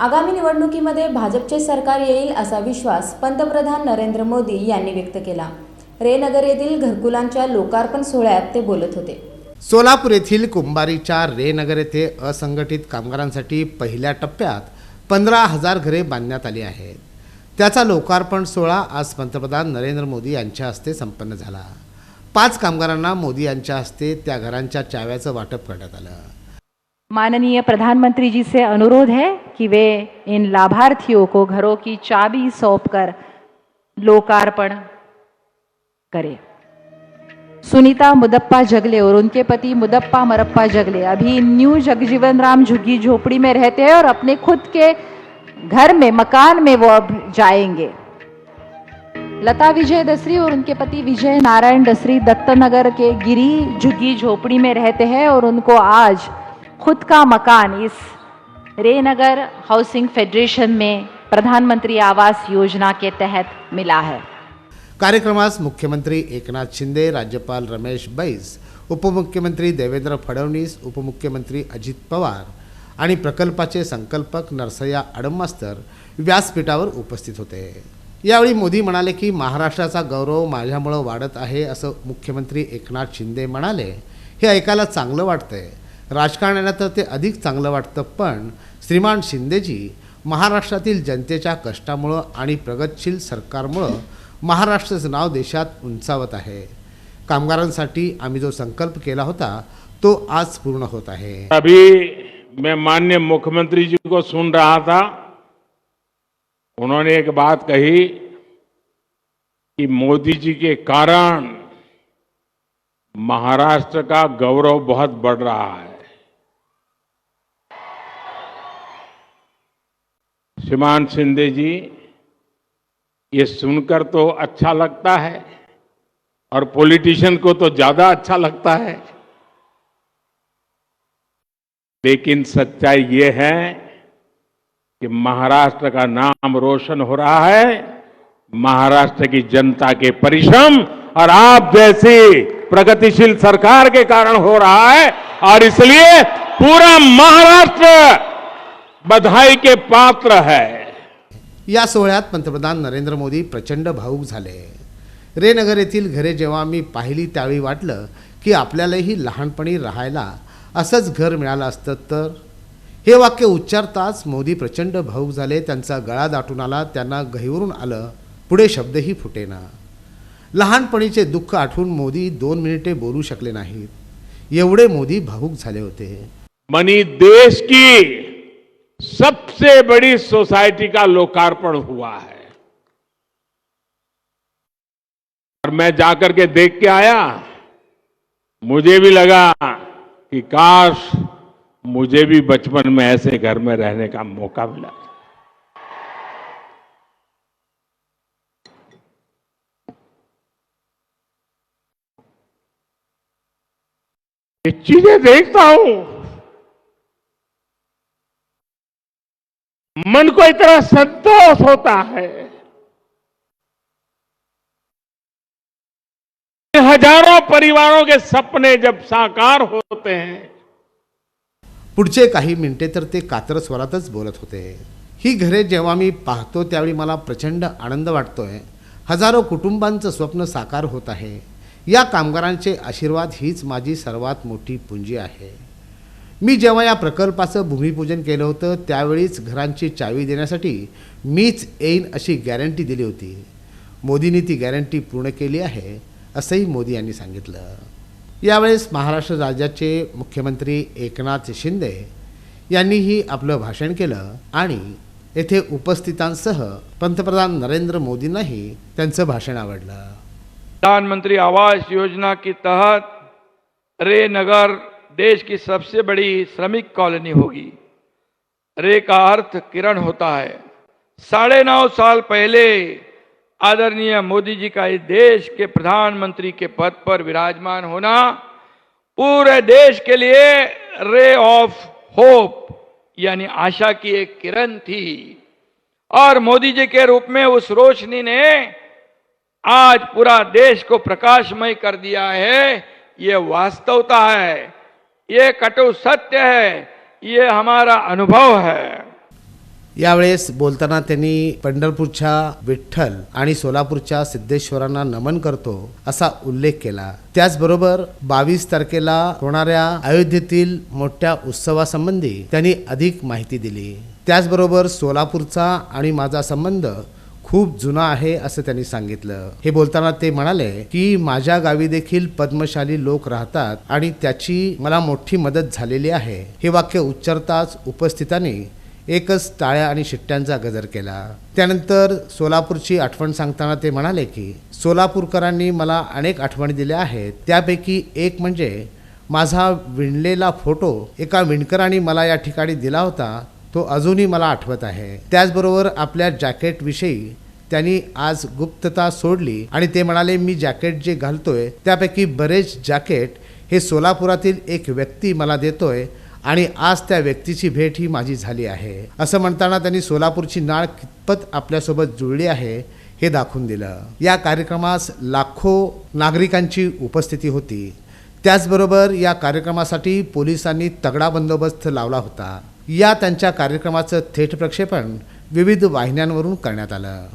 आगामी निवडणुकीमध्ये भाजपचे सरकार येईल असा विश्वास पंतप्रधान नरेंद्र मोदी यांनी व्यक्त केला. रेनगर येथील घरकुलांच्या लोकार्पण सोहळ्यात ते बोलत होते. सोलापूर येथील कुंभारीच्या रेनगर येथे असंघटित कामगारांसाठी पहिल्या टप्प्यात पंधरा हजार घरे बांधण्यात आली आहेत. त्याचा लोकार्पण सोहळा आज पंतप्रधान नरेंद्र मोदी यांच्या हस्ते संपन्न झाला. पाच कामगारांना मोदी यांच्या हस्ते त्या घरांच्या चाव्याचं वाटप करण्यात आलं. माननीय प्रधानमंत्री जी से अनुरोध है कि वे इन लाभार्थियों को घरों की चाबी सौंपकर लोकार्पण करें। सुनीता मुदप्पा जगले और उनके पति मुदप्पा मरप्पा जगले अभी न्यू जगजीवन राम झुग्गी झोपड़ी में रहते हैं और अपने खुद के घर में, मकान में वो अब जाएँगे। लता विजय दसरी और उनके पति विजय नारायण दसरी दत्तनगर के गिरी झुग्गी झोपड़ी में रहते हैं और उनको आज खुद का मकान इस रेनगर हाउसिंग फेडरेशन में प्रधानमंत्री आवास योजना के तहत मिला है। कार्यक्रमास मुख्यमंत्री एकनाथ शिंदे राज्यपाल रमेश बैस उपमुख्यमंत्री देवेंद्र फडणवीस उपमुख्यमंत्री अजित पवार आणि प्रकल्पाचे संकल्पक नरसय्या अडमास्तर व्यासपीठावर उपस्थित होते. यावेळी मोदी म्हणाले की महाराष्ट्राचा गौरव माझ्यामुळं वाढत आहे असं मुख्यमंत्री एकनाथ शिंदे म्हणाले. हे ऐकायला चांगलं वाटतंय. राजकारण्याला तर ते अधिक चांगलं वाटतं पण श्रीमान शिंदेजी महाराष्ट्रातील जनतेच्या कष्टामुळं आणि प्रगतशील सरकारमुळं महाराष्ट्राचं नाव देशात उंचावत आहे. कामगारांसाठी आम्ही जो संकल्प केला होता तो आज पूर्ण होत आहे. अभी मैं माननीय मुख्यमंत्री जी को सुन रहा था। उन्होंने एक बात कही कि मोदी जी के कारण महाराष्ट्र का गौरव बहुत बढ़ रहा है। श्रीमान शिंदे जी, ये सुनकर तो अच्छा लगता है और पॉलिटिशियन को तो ज़्यादा अच्छा लगता है। लेकिन सच्चाई ये है कि महाराष्ट्र का नाम रोशन हो रहा है, महाराष्ट्र की जनता के परिश्रम और आप जैसी प्रगतिशील सरकार के कारण हो रहा है और इसलिए पूरा महाराष्ट्र बधाई के पात्र है। या सोहळ्यात पंतप्रधान नरेंद्र मोदी प्रचंड भावूक झाले. रेनगर येथील घरे जेव्हा मी पाहिली त्यावेळी वाटलं की आपल्यालाही लहानपणी राहायला असंच घर मिळालं असतं तर? हे वाक्य उच्चारताच मोदी प्रचंड भाऊक झाले. त्यांचा गळा दाटून आला त्यांना गहिवरून आलं पुढे शब्दही फुटेना. लहानपणीचे दुःख आठवून मोदी दोन मिनिटे बोलू शकले नाहीत. एवढे मोदी भावूक झाले होते. मनी देश की सबसे बड़ी सोसाइटी का लोकार्पण हुआ है। और मैं जाकर के देख के आया, मुझे भी लगा कि काश मुझे भी बचपन में ऐसे घर में रहने का मौका मिला। चीज़ें देखता हूँ। मन को इतना संतोष होता है। हजारों परिवारों के सपने जब साकार होते हैं। पुढचे काही मिनिटे तर ते कातर स्वरातच बोलत होते. ही घरे जेव्हा मी पाहतो त्यावेळी मला प्रचंड आनंद वाटतोय. हजारो कुटुंबांचं स्वप्न साकार होत आहे. या कामगारांचे आशीर्वाद हीच माझी सर्वात मोठी पुंजी आहे. मी जेव्हा या प्रकल्पाचं भूमिपूजन केलं होतं त्यावेळीच घरांची चावी देण्यासाठी मीच येईन अशी गॅरंटी दिली होती. मोदींनी ती गॅरंटी पूर्ण केली आहे असंही मोदी यांनी सांगितलं. यावेळेस महाराष्ट्र राज्याचे मुख्यमंत्री एकनाथ शिंदे यांनीही आपलं भाषण केलं आणि येथे उपस्थितांसह पंतप्रधान नरेंद्र मोदींनाही त्यांचं भाषण आवडलं. प्रधानमंत्री आवास योजना के तहत रे नगर देश की सबसे बड़ी श्रमिक कॉलोनी होगी। रे का अर्थ किरण होता है। साढ़े नौ साल पहले आदरणीय मोदी जी का इस देश के प्रधानमंत्री के पद पर विराजमान होना पूरे देश के लिए रे ऑफ़ होप यानी आशा की एक किरण थी। और मोदी जी के रूप में उस रोशनी ने आज पूरा देश को प्रकाशमय कर दिया है। ये वास्तवता है। ये कटु सत्य है ये हमारा अनुभव है। यावेळेस बोलताना त्यांनी पंढरपूरच्या विठ्ठल आणि सोलापूरच्या सिद्धेश्वरांना नमन करतो असा उल्लेख केला. त्याचबरोबर बावीस तारखेला होणाऱ्या अयोध्येतील मोठ्या उत्सवासंबंधी त्यांनी अधिक माहिती दिली. त्याचबरोबर सोलापूरचा आणि माझा संबंध खूप जुना आहे असं त्यांनी सांगितलं. हे बोलताना ते म्हणाले की माझ्या गावी देखील पद्मशाली लोक राहतात आणि त्याची मला मोठी मदत झालेली आहे. हे वाक्य उच्चारताच उपस्थितांनी एकच टाळ्या आणि शिट्ट्यांचा गजर केला. त्यानंतर सोलापूरची आठवण सांगताना ते म्हणाले की सोलापूरकरांनी मला अनेक आठवणी दिल्या आहेत. त्यापैकी एक म्हणजे माझा विणलेला फोटो एका विणकरांनी मला या ठिकाणी दिला होता. तो अजूनही मला आठवत आहे. त्याचबरोबर आपल्या जॅकेटविषयी त्यांनी आज गुप्तता सोडली आणि ते म्हणाले मी जॅकेट जे घालतोय त्यापैकी बरेच जॅकेट हे सोलापुरातील एक व्यक्ती मला देतोय आणि आज त्या व्यक्तीची भेट ही माझी झाली आहे. असं म्हणताना त्यांनी सोलापूरची नाळ कितपत आपल्यासोबत जुळली आहे हे दाखवून दिलं. या कार्यक्रमास लाखो नागरिकांची उपस्थिती होती. त्याचबरोबर या कार्यक्रमासाठी पोलिसांनी तगडा बंदोबस्त लावला होता. या त्यांच्या कार्यक्रमाचं थेट प्रक्षेपण विविध वाहिन्यांवरून करण्यात आलं.